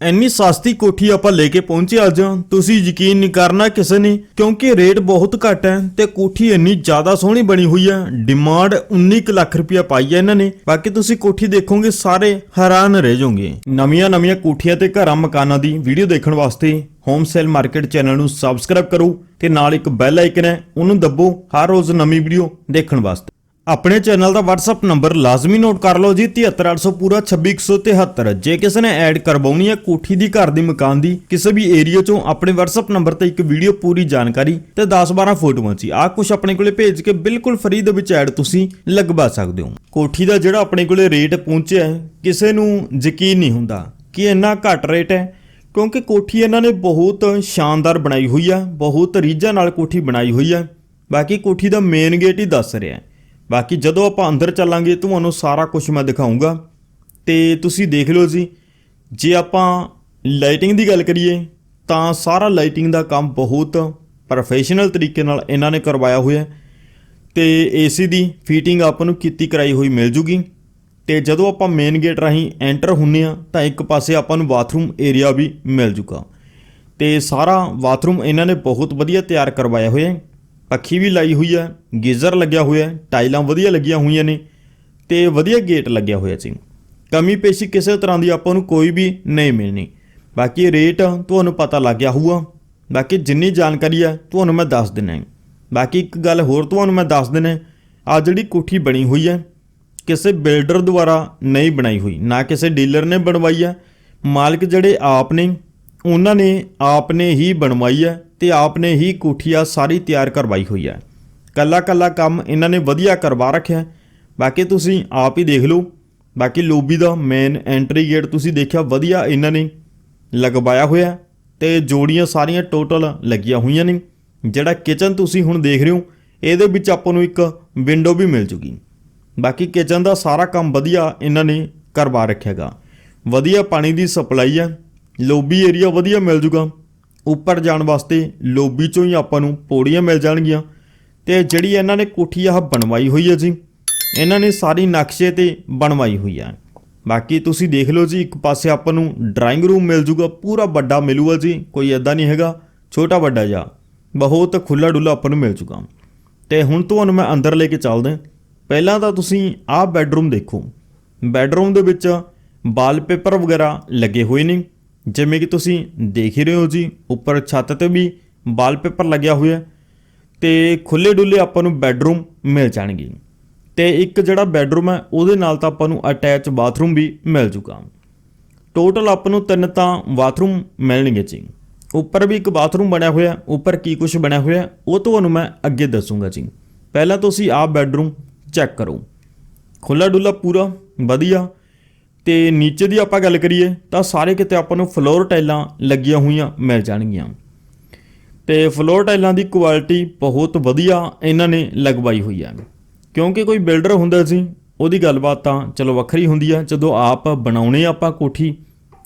ਇੰਨੀ ਸਸਤੀ ਕੋਠੀ ਆਪਾਂ ਲੈ ਕੇ ਪਹੁੰਚੇ ਅੱਜ। ਤੁਸੀਂ ਯਕੀਨ ਨਹੀਂ ਕਰਨਾ ਕਿਸੇ ਨੇ, ਕਿਉਂਕਿ ਰੇਟ ਬਹੁਤ ਘੱਟ ਹੈ ਤੇ ਕੋਠੀ ਇੰਨੀ ਜ਼ਿਆਦਾ ਸੋਹਣੀ ਬਣੀ ਹੋਈ ਹੈ। ਡਿਮਾਂਡ 19 ਕੁ ਲੱਖ ਰੁਪਇਆ ਪਾਈ ਹੈ ਇਹਨਾਂ ਨੇ। ਬਾਕੀ ਤੁਸੀਂ ਕੋਠੀ ਦੇਖੋਗੇ, ਸਾਰੇ ਹੈਰਾਨ ਰਹਿ ਜਾਓਗੇ। ਨਵੀਆਂ ਨਵੀਆਂ ਕੋਠੀਆਂ ਤੇ ਘਰਾਂ ਮਕਾਨਾਂ ਦੀ ਵੀਡੀਓ ਦੇਖਣ ਵਾਸਤੇ ਹੋਮ ਸੇਲ ਮਾਰਕੀਟ ਚੈਨਲ ਨੂੰ ਸਬਸਕ੍ਰਾਈਬ ਕਰੋ ਤੇ ਨਾਲ ਇੱਕ ਬੈਲ ਆਈਕਨ ਹੈ, ਉਹਨੂੰ ਦੱਬੋ। ਹਰ ਰੋਜ਼ ਨਵੀਂ ਵੀਡੀਓ ਦੇਖਣ ਵਾਸਤੇ। ਆਪਣੇ ਚੈਨਲ ਦਾ WhatsApp ਨੰਬਰ ਲਾਜ਼ਮੀ ਨੋਟ ਕਰ ਲਓ ਜੀ 73800 ਪੂਰਾ 26173 ਜੇ ਕਿਸੇ ਨੇ ਐਡ ਕਰਵਾਉਣੀ ਹੈ ਕੋਠੀ ਦੀ, ਘਰ ਦੀ ਮਕਾਨ ਦੀ, ਕਿਸੇ ਵੀ ਏਰੀਆ ਚੋਂ ਆਪਣੇ WhatsApp ਨੰਬਰ ਤੇ ਇੱਕ ਵੀਡੀਓ ਪੂਰੀ ਜਾਣਕਾਰੀ ਤੇ 10-12 ਫੋਟੋਆਂ ਚ ਆਹ ਕੁਝ ਆਪਣੇ ਕੋਲੇ ਭੇਜ ਕੇ ਬਿਲਕੁਲ ਫ੍ਰੀ ਦੇ ਵਿੱਚ ਐਡ ਤੁਸੀਂ ਲਗਵਾ ਸਕਦੇ ਹੋ। ਕੋਠੀ ਦਾ ਜਿਹੜਾ ਆਪਣੇ ਕੋਲੇ ਰੇਟ ਪਹੁੰਚਿਆ ਹੈ, ਕਿਸੇ ਨੂੰ ਯਕੀਨ ਨਹੀਂ ਹੁੰਦਾ ਕਿ ਇੰਨਾ ਘੱਟ ਰੇਟ ਹੈ, ਕਿਉਂਕਿ ਕੋਠੀ ਇਹਨਾਂ ਨੇ ਬਹੁਤ ਸ਼ਾਨਦਾਰ ਬਣਾਈ ਹੋਈ ਆ, ਬਹੁਤ ਰੀਝਾਂ ਨਾਲ ਕੋਠੀ ਬਣਾਈ ਹੋਈ ਹੈ ਬਾਕੀ ਕੋਠੀ ਦਾ ਮੇਨ ਗੇਟ ਹੀ ਦੱਸ ਰਿਹਾ ਹੈ। ਬਾਕੀ ਜਦੋਂ ਆਪਾਂ ਅੰਦਰ ਚੱਲਾਂਗੇ, ਤੁਹਾਨੂੰ ਸਾਰਾ ਕੁਝ ਮੈਂ ਦਿਖਾਉਂਗਾ ਤੇ ਤੁਸੀਂ ਦੇਖ ਲਓ ਜੀ, ਜੇ ਆਪਾਂ ਲਾਈਟਿੰਗ ਦੀ ਗੱਲ ਕਰੀਏ, ਤਾਂ ਸਾਰਾ ਲਾਈਟਿੰਗ ਦਾ ਕੰਮ ਬਹੁਤ ਪ੍ਰੋਫੈਸ਼ਨਲ ਤਰੀਕੇ ਨਾਲ ਇਹਨਾਂ ਨੇ ਕਰਵਾਇਆ ਹੋਇਆ ਹੈ। ਤੇ ਏਸੀ ਦੀ ਫੀਟਿੰਗ ਆਪਾਂ ਨੂੰ ਕੀਤੀ ਕਰਾਈ ਹੋਈ ਮਿਲ ਜੂਗੀ। ਤੇ ਜਦੋਂ ਆਪਾਂ ਮੇਨ ਗੇਟ ਰਾਹੀਂ ਐਂਟਰ ਹੁੰਨੇ ਆ, ਤਾਂ ਇੱਕ ਪਾਸੇ ਆਪਾਂ ਨੂੰ ਬਾਥਰੂਮ ਏਰੀਆ ਵੀ ਮਿਲ ਜੂਗਾ। ਤੇ ਸਾਰਾ ਬਾਥਰੂਮ ਇਹਨਾਂ ਨੇ ਬਹੁਤ ਵਧੀਆ ਤਿਆਰ ਕਰਵਾਇਆ ਹੋਇਆ ਹੈ। ਪੱਖੀ ਵੀ ਲਾਈ ਹੋਈ ਹੈ, ਗੀਜ਼ਰ ਲੱਗਿਆ ਹੋਇਆ ਹੈ, ਟਾਈਲਾਂ ਵਧੀਆ ਲੱਗੀਆਂ ਹੋਈਆਂ ਨੇ ਤੇ ਵਧੀਆ ਗੇਟ ਲੱਗਿਆ ਹੋਇਆ ਸੀ। ਕਮੀ ਪੇਸ਼ੀ ਕਿਸੇ ਤਰ੍ਹਾਂ ਦੀ ਆਪਾਂ ਨੂੰ ਕੋਈ ਵੀ ਨਹੀਂ ਮਿਲਣੀ। ਬਾਕੀ ਰੇਟ ਤੁਹਾਨੂੰ ਪਤਾ ਲੱਗ ਗਿਆ ਹੋਊਗਾ। ਬਾਕੀ ਜਿੰਨੀ ਜਾਣਕਾਰੀ ਹੈ, ਤੁਹਾਨੂੰ ਮੈਂ ਦੱਸ ਦਿੰਨਾ ਹੈ ਬਾਕੀ ਇੱਕ ਗੱਲ ਹੋਰ ਤੁਹਾਨੂੰ ਮੈਂ ਦੱਸ ਦਿੰਨਾ ਆ ਜਿਹੜੀ ਕੋਠੀ ਬਣੀ ਹੋਈ ਹੈ, ਕਿਸੇ ਬਿਲਡਰ ਦੁਆਰਾ ਨਹੀਂ ਬਣਾਈ ਹੋਈ। ਨਾ ਕਿਸੇ ਡੀਲਰ ਨੇ ਬਣਵਾਈ ਹੈ। ਮਾਲਕ ਜਿਹੜੇ ਆਪ ਨੇ ਉਹਨਾਂ ਨੇ ਆਪ ਨੇ ਹੀ ਬਣਵਾਈ ਹੈ ਤੇ ਆਪ ਨੇ ਹੀ ਕੋਠੀਆ ਸਾਰੀ ਤਿਆਰ ਕਰਵਾਈ ਹੋਈ ਹੈ। ਕੱਲਾ ਕੱਲਾ ਕੰਮ ਇਹਨਾਂ ਨੇ ਵਧੀਆ ਕਰਵਾ ਰੱਖਿਆ ਬਾਕੀ ਤੁਸੀਂ ਆਪ ਹੀ ਦੇਖ ਲਓ। ਬਾਕੀ ਲੋਬੀ ਦਾ ਮੇਨ ਐਂਟਰੀ ਗੇਟ ਤੁਸੀਂ ਦੇਖਿਆ ਵਧੀਆ ਇਹਨਾਂ ਨੇ ਲਗਵਾਇਆ ਹੋਇਆ ਹੈ ਤੇ ਜੋੜੀਆਂ ਸਾਰੀਆਂ ਟੋਟਲ ਲੱਗੀਆਂ ਹੋਈਆਂ ਨੇ। ਜਿਹੜਾ ਕਿਚਨ ਤੁਸੀਂ ਹੁਣ ਦੇਖ ਰਹੇ ਹੋ, ਇਹਦੇ ਵਿੱਚ ਆਪਾਂ ਨੂੰ ਇੱਕ ਵਿੰਡੋ ਵੀ ਮਿਲ ਜੂਗੀ। ਬਾਕੀ ਕਿਚਨ ਦਾ ਸਾਰਾ ਕੰਮ ਵਧੀਆ ਇਹਨਾਂ ਨੇ ਕਰਵਾ ਰੱਖਿਆਗਾ। ਵਧੀਆ ਪਾਣੀ ਦੀ ਸਪਲਾਈ ਹੈ। ਲੋਬੀ ਏਰੀਆ ਵਧੀਆ ਮਿਲ ਜੂਗਾ। ਉੱਪਰ ਜਾਣ ਵਾਸਤੇ ਲੋਬੀ ਚੋਂ ਹੀ ਆਪਾਂ ਨੂੰ ਪੌੜੀਆਂ ਮਿਲ ਜਾਣਗੀਆਂ। ਤੇ ਜਿਹੜੀ ਇਹਨਾਂ ਨੇ ਕੋਠੀ ਆਹ ਬਣਵਾਈ ਹੋਈ ਹੈ ਜੀ, ਇਹਨਾਂ ਨੇ ਸਾਰੀ ਨਕਸ਼ੇ ਤੇ ਬਣਵਾਈ ਹੋਈ ਹੈ। ਬਾਕੀ ਤੁਸੀਂ ਦੇਖ ਲਓ ਜੀ, ਇੱਕ ਪਾਸੇ ਆਪਾਂ ਨੂੰ ਡਰਾਇੰਗ ਰੂਮ ਮਿਲ ਜੂਗਾ, ਪੂਰਾ ਵੱਡਾ ਮਿਲੂਗਾ ਜੀ, ਕੋਈ ਐਦਾਂ ਨਹੀਂ ਹੈਗਾ, ਛੋਟਾ ਵੱਡਾ ਜਾ ਬਹੁਤ ਖੁੱਲਾ ਡੁੱਲਾ ਆਪਾਂ ਨੂੰ ਮਿਲ ਜੂਗਾ। ਤੇ ਹੁਣ ਤੁਹਾਨੂੰ ਮੈਂ ਅੰਦਰ ਲੈ ਕੇ ਚੱਲਦਾ, ਪਹਿਲਾਂ ਤਾਂ ਤੁਸੀਂ ਆਹ ਬੈੱਡਰੂਮ ਦੇਖੋ। ਬੈੱਡਰੂਮ ਦੇ ਵਿੱਚ ਵਾਲਪੇਪਰ ਵਗੈਰਾ ਲੱਗੇ ਹੋਏ ਨੇ। ਜਿਵੇਂ ਕਿ ਤੁਸੀਂ ਦੇਖ ਹੀ ਰਹੇ ਹੋ ਜੀ, ਉੱਪਰ ਛੱਤ ਤੇ ਵੀ ਵਾਲਪੇਪਰ ਲੱਗਿਆ ਹੋਇਆ ਹੈ ਤੇ ਖੁੱਲੇ ਡੁੱਲੇ ਆਪਾਂ ਨੂੰ ਬੈੱਡਰੂਮ ਮਿਲ ਜਾਣਗੇ। ਤੇ ਇੱਕ ਜਿਹੜਾ ਬੈੱਡਰੂਮ ਹੈ, ਉਹਦੇ ਨਾਲ ਤਾਂ ਆਪਾਂ ਨੂੰ ਅਟੈਚ ਬਾਥਰੂਮ ਵੀ ਮਿਲ ਜੂਗਾ। ਟੋਟਲ ਆਪਾਂ ਨੂੰ ਤਿੰਨ ਤਾਂ ਬਾਥਰੂਮ ਮਿਲਣਗੇ ਜੀ। ਉੱਪਰ ਵੀ ਇੱਕ ਬਾਥਰੂਮ ਬਣਿਆ ਹੋਇਆ, ਉੱਪਰ ਕੀ ਕੁਝ ਬਣਿਆ ਹੋਇਆ, ਉਹ ਤੁਹਾਨੂੰ ਮੈਂ ਅੱਗੇ ਦੱਸੂਗਾ ਜੀ। ਪਹਿਲਾਂ ਤੁਸੀਂ ਆਪ ਬੈੱਡਰੂਮ ਚੈੱਕ ਕਰੋ। ਖੁੱਲਾ ਡੁੱਲਾ ਪੂਰਾ, ਵਧੀਆ। ਤੇ ਨੀਚੇ ਦੀ ਆਪਾਂ ਗੱਲ ਕਰੀਏ ਤਾਂ ਸਾਰੇ ਕਿਤੇ ਆਪਾਂ ਨੂੰ ਫਲੋਰ ਟਾਈਲਾਂ ਲੱਗੀਆਂ ਹੋਈਆਂ ਮਿਲ ਜਾਣਗੀਆਂ। ਤੇ ਫਲੋਰ ਟਾਈਲਾਂ ਦੀ ਕੁਆਲਿਟੀ ਬਹੁਤ ਵਧੀਆ ਇਹਨਾਂ ਨੇ ਲਗਵਾਈ ਹੋਈ ਹੈ ਕਿਉਂਕਿ ਕੋਈ ਬਿਲਡਰ ਹੁੰਦਾ ਸੀ, ਉਹਦੀ ਗੱਲਬਾਤ ਤਾਂ ਚਲੋ ਵੱਖਰੀ ਹੁੰਦੀ ਆ। ਜਦੋਂ ਆਪ ਬਣਾਉਣੇ ਆਪਾਂ ਕੋਠੀ,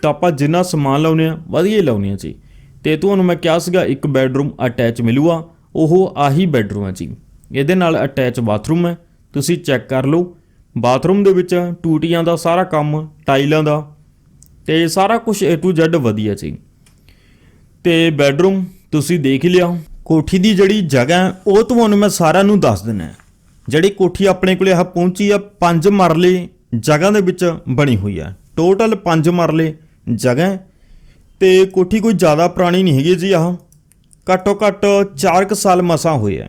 ਤਾਂ ਆਪਾਂ ਜਿੰਨਾ ਸਮਾਨ ਲਾਉਨੇ ਆ, ਵਧੀਆ ਹੀ ਲਾਉਨੇ ਆ ਜੀ। ਤੇ ਤੁਹਾਨੂੰ ਮੈਂ ਕਿਹਾ ਸੀਗਾ, ਇੱਕ ਬੈੱਡਰੂਮ ਅਟੈਚ ਮਿਲੂਗਾ, ਉਹ ਆਹੀ ਬੈੱਡਰੂਮ ਹੈ ਜੀ। ਇਹਦੇ ਨਾਲ ਅਟੈਚ ਬਾਥਰੂਮ ਹੈ ਤੁਸੀਂ ਚੈੱਕ ਕਰ ਲਓ। ਬਾਥਰੂਮ ਦੇ ਵਿੱਚ ਟੂਟੀਆਂ ਦਾ ਸਾਰਾ ਕੰਮ, ਟਾਈਲਾਂ ਦਾ ਤੇ ਸਾਰਾ ਕੁਝ A to Z ਵਧੀਆ ਜੀ ਤੇ ਬੈੱਡਰੂਮ ਤੁਸੀਂ ਦੇਖ ਲਿਆ। ਕੋਠੀ ਦੀ ਜਿਹੜੀ ਜਗ੍ਹਾ ਉਹ ਤੁਹਾਨੂੰ ਮੈਂ ਸਾਰਿਆਂ ਨੂੰ ਦੱਸ ਦਿੰਦਾ ਜਿਹੜੀ ਕੋਠੀ ਆਪਣੇ ਕੋਲੇ ਆਹ ਪਹੁੰਚੀ ਆ, ਪੰਜ ਮਰਲੇ ਜਗ੍ਹਾ ਦੇ ਵਿੱਚ ਬਣੀ ਹੋਈ ਆ। ਟੋਟਲ ਪੰਜ ਮਰਲੇ ਜਗ੍ਹਾ ਹੈ। ਤੇ ਕੋਠੀ ਕੋਈ ਜ਼ਿਆਦਾ ਪੁਰਾਣੀ ਨਹੀਂ ਹੈਗੀ ਜੀ ਆਹ। ਘੱਟੋ ਘੱਟ 4 ਸਾਲ ਮਸਾਂ ਹੋਏ ਆ।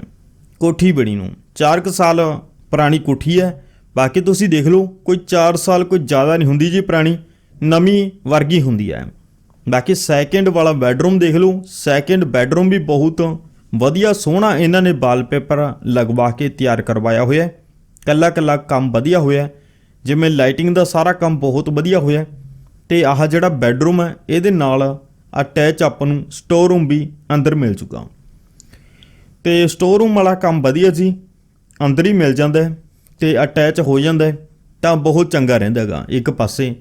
ਕੋਠੀ ਬਣੀ ਨੂੰ। 4 ਸਾਲ ਪੁਰਾਣੀ ਕੋਠੀ ਹੈ। ਬਾਕੀ ਤੁਸੀਂ ਦੇਖ ਲਓ, ਕੋਈ 4 ਸਾਲ ਕੋਈ ਜ਼ਿਆਦਾ ਨਹੀਂ ਹੁੰਦੀ ਜੀ ਪੁਰਾਣੀ, ਨਵੀਂ ਵਰਗੀ ਹੁੰਦੀ ਹੈ ਬਾਕੀ ਸੈਕਿੰਡ ਵਾਲਾ ਬੈੱਡਰੂਮ ਦੇਖ ਲਓ ਸੈਕਿੰਡ ਬੈੱਡਰੂਮ ਵੀ ਬਹੁਤ ਵਧੀਆ ਸੋਹਣਾ ਇਹਨਾਂ ਨੇ ਵਾਲਪੇਪਰ ਲਗਵਾ ਕੇ ਤਿਆਰ ਕਰਵਾਇਆ ਹੋਇਆ ਹੈ ਕੱਲਾ ਕੱਲਾ ਕੰਮ ਵਧੀਆ ਹੋਇਆ ਜਿਵੇਂ ਲਾਈਟਿੰਗ ਦਾ ਸਾਰਾ ਕੰਮ ਬਹੁਤ ਵਧੀਆ ਹੋਇਆ ਹੈ। ਤੇ ਆਹ ਜਿਹੜਾ ਬੈੱਡਰੂਮ ਹੈ ਇਹਦੇ ਨਾਲ ਅਟੈਚ ਆਪਾਂ ਨੂੰ ਸਟੋਰ ਰੂਮ ਵੀ ਅੰਦਰ ਮਿਲ ਚੁੱਕਾ। ਤੇ ਸਟੋਰ ਰੂਮ ਵਾਲਾ ਕੰਮ ਵਧੀਆ ਜੀ, ਅੰਦਰ ਹੀ ਮਿਲ ਜਾਂਦਾ ਹੈ ਤੇ ਅਟੈਚ ਹੋ ਜਾਂਦਾ ਤਾਂ ਬਹੁਤ ਚੰਗਾ ਰਹਿੰਦਾ ਹੈਗਾ ਇੱਕ ਪਾਸੇ।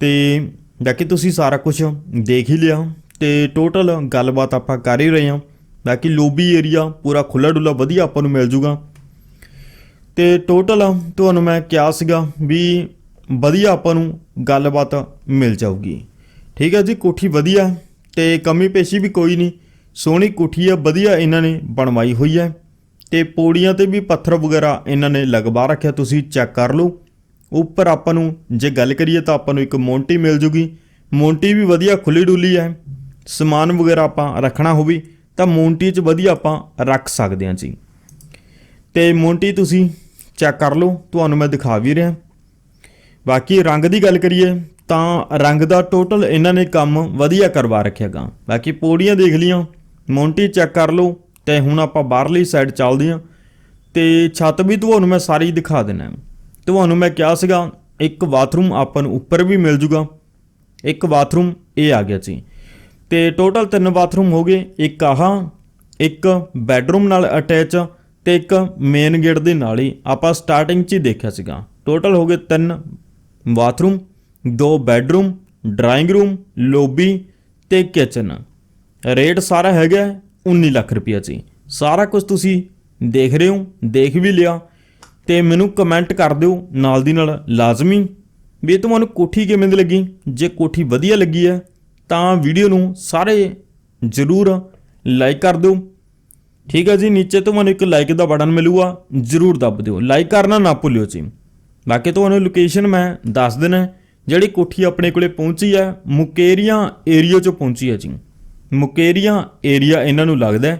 ਤੇ ਬਾਕੀ ਤੁਸੀਂ ਸਾਰਾ ਕੁਝ ਦੇਖ ਹੀ ਲਿਆ। ਤੇ ਟੋਟਲ ਗੱਲਬਾਤ ਆਪਾਂ ਕਰ ਹੀ ਰਹੇ ਹਾਂ। ਬਾਕੀ ਲੋਬੀ ਏਰੀਆ ਪੂਰਾ ਖੁੱਲਾ ਡੁੱਲਾ ਵਧੀਆ ਆਪਾਂ ਨੂੰ ਮਿਲ ਜੂਗਾ। ਤੇ ਟੋਟਲ ਤੁਹਾਨੂੰ ਮੈਂ ਕਿਹਾ ਸੀਗਾ ਵੀ ਵਧੀਆ ਆਪਾਂ ਨੂੰ ਗੱਲਬਾਤ ਮਿਲ ਜਾਊਗੀ। ਠੀਕ ਹੈ ਜੀ, ਕੋਠੀ ਵਧੀਆ ਤੇ ਕਮੀ ਪੇਸ਼ੀ ਵੀ ਕੋਈ ਨਹੀਂ। ਸੋਹਣੀ ਕੋਠੀ ਆ ਵਧੀਆ ਇਹਨਾਂ ਨੇ ਬਣਵਾਈ ਹੋਈ ਹੈ। ਤੇ ਪੌੜੀਆਂ ਤੇ ਵੀ ਪੱਥਰ ਵਗੈਰਾ ਇਹਨਾਂ ਨੇ ਲਗਵਾ ਰੱਖਿਆ, ਤੁਸੀਂ ਚੈੱਕ ਕਰ ਲਓ। ਉੱਪਰ ਆਪਾਂ ਨੂੰ ਜੇ ਗੱਲ ਕਰੀਏ ਤਾਂ ਆਪਾਂ ਨੂੰ ਇੱਕ ਮੋਂਟੀ ਮਿਲ ਜੂਗੀ। ਮੋਂਟੀ ਵੀ ਵਧੀਆ ਖੁੱਲੀ ਡੁੱਲੀ ਹੈ। ਸਮਾਨ ਵਗੈਰਾ ਆਪਾਂ ਰੱਖਣਾ ਹੋਵੇ ਤਾਂ ਮੋਂਟੀ 'ਚ ਵਧੀਆ ਆਪਾਂ ਰੱਖ ਸਕਦੇ ਹਾਂ ਜੀ। ਤੇ ਮੋਂਟੀ ਤੁਸੀਂ ਚੈੱਕ ਕਰ ਲਓ, ਤੁਹਾਨੂੰ ਮੈਂ ਦਿਖਾ ਵੀ ਰਿਹਾ। ਬਾਕੀ ਰੰਗ ਦੀ ਗੱਲ ਕਰੀਏ ਤਾਂ ਰੰਗ ਦਾ ਟੋਟਲ ਇਹਨਾਂ ਨੇ ਕੰਮ ਵਧੀਆ ਕਰਵਾ ਰੱਖਿਆਗਾ। ਬਾਕੀ ਪੌੜੀਆਂ ਦੇਖ ਲੀਆਂ ਮੌਂਟੀ ਚੈੱਕ ਕਰ ਲਓ। ਤੇ ਹੁਣ ਆਪਾਂ ਬਾਹਰਲੀ ਸਾਈਡ ਚੱਲਦੇ ਹਾਂ ਤੇ ਛੱਤ ਵੀ ਤੁਹਾਨੂੰ ਮੈਂ ਸਾਰੀ ਦਿਖਾ ਦੇਣਾ ਤੁਹਾਨੂੰ ਮੈਂ ਕਿਹਾ ਸੀਗਾ, ਇੱਕ ਬਾਥਰੂਮ ਆਪਾਂ ਨੂੰ ਉੱਪਰ ਵੀ ਮਿਲ ਜੂਗਾ, ਇੱਕ ਬਾਥਰੂਮ ਇਹ ਆ ਗਿਆ ਜੀ। ਤੇ ਟੋਟਲ ਤਿੰਨ ਬਾਥਰੂਮ ਹੋ ਗਏ, ਇੱਕ ਆਹ, ਇੱਕ ਬੈੱਡਰੂਮ ਨਾਲ ਅਟੈਚ ਤੇ ਇੱਕ ਮੇਨ ਗੇਟ ਦੇ ਨਾਲ ਹੀ। ਆਪਾਂ ਸਟਾਰਟਿੰਗ 'ਚ ਹੀ ਦੇਖਿਆ ਸੀਗਾ। ਟੋਟਲ ਹੋ ਗਏ ਤਿੰਨ ਬਾਥਰੂਮ ਦੋ ਬੈੱਡਰੂਮ ਡਰਾਇੰਗ ਰੂਮ ਲੋਬੀ ਤੇ ਕਿਚਨ ਰੇਟ ਸਾਰਾ ਹੈਗਾ 19 ਲੱਖ ਰੁਪਈਆ ਜੀ ਸਾਰਾ ਕੁਝ ਤੁਸੀਂ ਦੇਖ ਰਹੇ ਹੋ, ਦੇਖ ਵੀ ਲਿਆ। ਤੇ ਮੈਨੂੰ ਕਮੈਂਟ ਕਰ ਦਿਓ ਨਾਲ ਦੀ ਨਾਲ ਲਾਜ਼ਮੀ ਵੀ ਤੁਹਾਨੂੰ ਕੋਠੀ ਕਿਵੇਂ ਦੀ ਲੱਗੀ? ਜੇ ਕੋਠੀ ਵਧੀਆ ਲੱਗੀ ਹੈ, ਤਾਂ ਵੀਡੀਓ ਨੂੰ ਸਾਰੇ ਜ਼ਰੂਰ ਲਾਈਕ ਕਰ ਦਿਓ। ਠੀਕ ਹੈ ਜੀ, ਨੀਚੇ ਤੁਹਾਨੂੰ ਇੱਕ ਲਾਈਕ ਦਾ ਬਟਨ ਮਿਲੂਗਾ, ਜ਼ਰੂਰ ਦੱਬ ਦਿਓ। ਲਾਈਕ ਕਰਨਾ ਨਾ ਭੁੱਲਿਓ ਜੀ। ਬਾਕੀ ਤੁਹਾਨੂੰ ਲੋਕੇਸ਼ਨ ਮੈਂ ਦੱਸ ਦੇਣਾ ਜਿਹੜੀ ਕੋਠੀ ਆਪਣੇ ਕੋਲੇ ਪਹੁੰਚੀ ਹੈ, ਮੁਕੇਰੀਆਂ ਏਰੀਆ 'ਚੋਂ ਪਹੁੰਚੀ ਹੈ ਜੀ। ਮੁਕੇਰੀਆਂ ਏਰੀਆ ਇਹਨਾਂ ਨੂੰ ਲੱਗਦਾ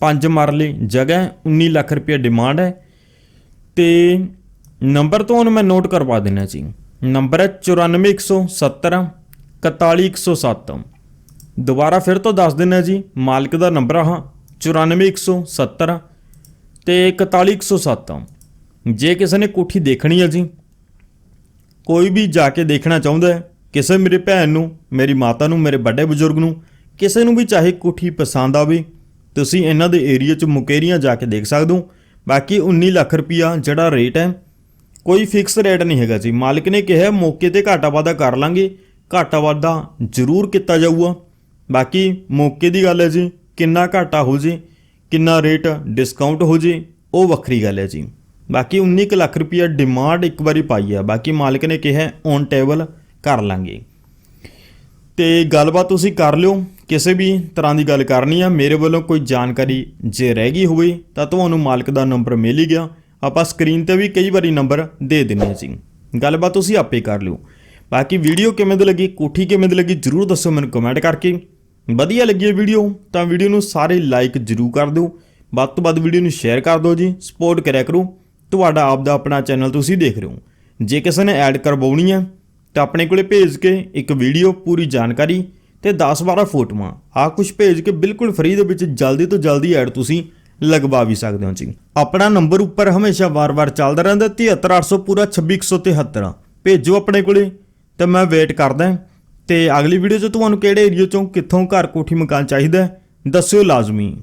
ਪੰਜ ਮਰਲੇ ਜਗ੍ਹਾ ਹੈ, 19 ਲੱਖ ਰੁਪਏ ਡਿਮਾਂਡ ਹੈ। ਤੇ ਨੰਬਰ ਤੁਹਾਨੂੰ ਮੈਂ ਨੋਟ ਕਰਵਾ ਦੇਣਾ ਜੀ। ਨੰਬਰ ਹੈ 94170 41107 ਦੁਬਾਰਾ ਫਿਰ ਤੋਂ ਦੱਸ ਦਿੰਨਾ ਜੀ ਮਾਲਕ ਦਾ ਨੰਬਰ ਆ 94170 ਤੇ 41107 ਜੇ ਕਿਸੇ ਨੇ ਕੋਠੀ ਦੇਖਣੀ ਹੈ ਜੀ ਕੋਈ ਵੀ ਜਾ ਕੇ ਦੇਖਣਾ ਚਾਹੁੰਦਾ ਹੈ ਕਿਸੇ ਮੇਰੇ ਭੈਣ ਨੂੰ ਮੇਰੀ ਮਾਤਾ ਨੂੰ ਮੇਰੇ ਵੱਡੇ ਬਜ਼ੁਰਗ ਨੂੰ ਕਿਸੇ ਨੂੰ ਵੀ ਚਾਹੇ ਕੋਠੀ ਪਸੰਦ ਆਵੇ, ਤੁਸੀਂ ਇਹਨਾਂ ਦੇ ਏਰੀਆ 'ਚ ਮੁਕੇਰੀਆਂ ਜਾ ਕੇ ਦੇਖ ਸਕਦੇ ਹੋ। ਬਾਕੀ 19 ਲੱਖ ਰੁਪਿਆ ਜਿਹੜਾ ਰੇਟ ਹੈ, ਕੋਈ ਫਿਕਸ ਰੇਟ ਨਹੀਂ ਹੈਗਾ ਜੀ। ਮਾਲਕ ਨੇ ਕਿਹਾ, ਮੌਕੇ ਤੇ ਘਾਟਾ ਵਾਧਾ ਕਰ ਲਾਂਗੇ, ਘਾਟਾ ਵਾਧਾ ਜ਼ਰੂਰ ਕੀਤਾ ਜਾਊਗਾ। ਬਾਕੀ ਮੌਕੇ ਦੀ ਗੱਲ ਹੈ ਜੀ, ਕਿੰਨਾ ਘਾਟਾ ਹੋ ਜੇ, ਕਿੰਨਾ ਰੇਟ ਡਿਸਕਾਊਂਟ ਹੋ ਜੇ, ਉਹ ਵੱਖਰੀ ਗੱਲ ਹੈ ਜੀ। ਬਾਕੀ 19 ਕੁ ਲੱਖ ਰੁਪਿਆ ਡਿਮਾਂਡ ਇੱਕ ਵਾਰੀ ਪਾਈ ਹੈ ਬਾਕੀ ਮਾਲਕ ਨੇ ਕਿਹਾ ਔਨ ਟੇਬਲ ਕਰ ਲਾਂਗੇ। ਤੇ ਗੱਲਬਾਤ ਤੁਸੀਂ ਕਰ ਲਿਓ। ਕਿਸੇ ਵੀ ਤਰ੍ਹਾਂ ਦੀ ਗੱਲ ਕਰਨੀ ਆ, ਮੇਰੇ ਵੱਲੋਂ ਕੋਈ ਜਾਣਕਾਰੀ ਜੇ ਰਹਿ ਗਈ ਹੋਵੇ, ਤਾਂ ਤੁਹਾਨੂੰ ਮਾਲਕ ਦਾ ਨੰਬਰ ਮਿਲ ਹੀ ਗਿਆ। ਆਪਾਂ ਸਕਰੀਨ ਤੇ ਵੀ ਕਈ ਵਾਰੀ ਨੰਬਰ ਦੇ ਦਿੰਨੇ ਹਾਂ ਜੀ। ਗੱਲਬਾਤ ਤੁਸੀਂ ਆਪੇ ਕਰ ਲਿਓ। ਬਾਕੀ ਵੀਡੀਓ ਕਿਵੇਂ ਦੀ ਲੱਗੀ, ਕੋਠੀ ਕਿਵੇਂ ਦੀ ਲੱਗੀ, ਜਰੂਰ ਦੱਸੋ ਮੈਨੂੰ ਕਮੈਂਟ ਕਰਕੇ। ਵਧੀਆ ਲੱਗੀ ਇਹ ਵੀਡੀਓ, ਤਾਂ ਵੀਡੀਓ ਨੂੰ ਸਾਰੇ ਲਾਈਕ ਜਰੂਰ ਕਰ ਦਿਓ। ਵੱਧ ਤੋਂ ਵੱਧ ਵੀਡੀਓ ਨੂੰ ਸ਼ੇਅਰ ਕਰ ਦਿਓ ਜੀ ਸਪੋਰਟ ਕਰਿਆ ਕਰੋ। ਤੁਹਾਡਾ ਆਪ ਦਾ ਆਪਣਾ ਚੈਨਲ ਤੁਸੀਂ ਦੇਖ ਰਹੇ ਹੋ। ਜੇ ਕਿਸੇ ਨੇ ਐਡ ਕਰਵਾਉਣੀ ਹੈ ਤਾਂ ਆਪਣੇ ਕੋਲੇ ਭੇਜ ਕੇ ਇੱਕ ਵੀਡੀਓ, ਪੂਰੀ ਜਾਣਕਾਰੀ ਤੇ 10-12 ਫੋਟੋਆਂ। ਆ ਕੁਝ ਭੇਜ ਕੇ ਬਿਲਕੁਲ ਫ੍ਰੀ ਦੇ ਵਿੱਚ ਜਲਦੀ ਤੋਂ ਜਲਦੀ ਐਡ ਤੁਸੀਂ ਲਗਵਾ ਵੀ ਸਕਦੇ ਹੋ ਜੀ। ਆਪਣਾ ਨੰਬਰ ਉੱਪਰ ਹਮੇਸ਼ਾ ਵਾਰ-ਵਾਰ ਚੱਲਦਾ ਰਹਿੰਦਾ 73800 ਪੂਰਾ 2673 ਭੇਜੋ ਆਪਣੇ ਕੋਲੇ, ਤੇ ਮੈਂ ਵੇਟ ਕਰਦਾ ਤੇ ਅਗਲੀ ਵੀਡੀਓ 'ਚ ਤੁਹਾਨੂੰ ਕਿਹੜੇ ਏਰੀਆ 'ਚੋਂ ਕਿੱਥੋਂ ਘਰ ਕੋਠੀ ਮਕਾਨ ਚਾਹੀਦਾ ਦੱਸਿਓ ਲਾਜ਼ਮੀ।